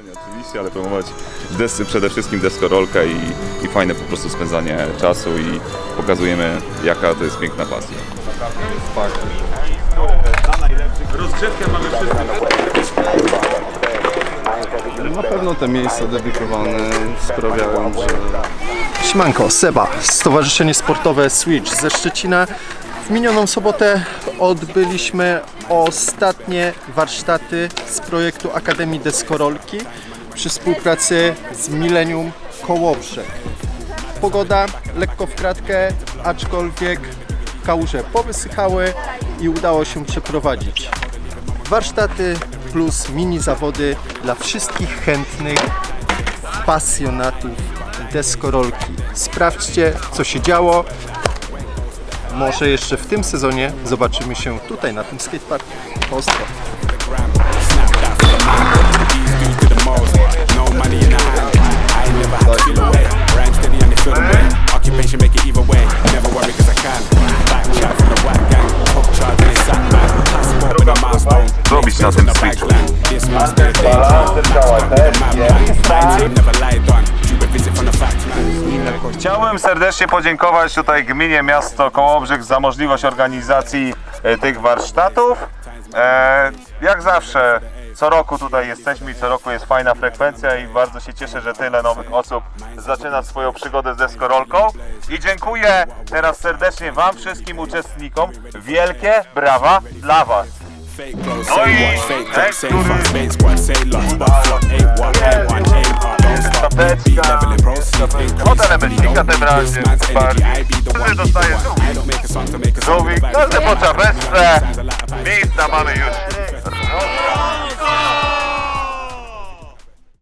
Oczywiście, ale promować des, przede wszystkim deskorolkę i, i fajne po prostu spędzanie czasu i pokazujemy jaka to jest piękna pasja. Rozgrzewkę mamy Na pewno te miejsca dedykowane sprawiają, że Siemanko, Seba, Stowarzyszenie Sportowe Switch ze Szczecina. W minioną sobotę odbyliśmy ostatnie warsztaty z projektu Akademii Deskorolki przy współpracy z Millennium Kołobrzeg. Pogoda lekko w kratkę, aczkolwiek kałuże powysychały i udało się przeprowadzić. Warsztaty plus mini zawody dla wszystkich chętnych pasjonatów deskorolki. Sprawdźcie, co się działo. Może jeszcze w tym sezonie zobaczymy się tutaj na tym skateparku. Milestone. Zrobić na tym switchu. A Chciałbym serdecznie podziękować tutaj gminie miasto Kołobrzeg za możliwość organizacji e, tych warsztatów. E, jak zawsze co roku tutaj jesteśmy i co roku jest fajna frekwencja i bardzo się cieszę, że tyle nowych osób zaczyna swoją przygodę z deskorolką. I dziękuję teraz serdecznie Wam wszystkim uczestnikom. Wielkie brawa dla Was. Oi. say what? Od elemencika tym razem bardziej. The dostaje żółwik. Żółwik, każdy po czapeczce. Miejsca mamy już.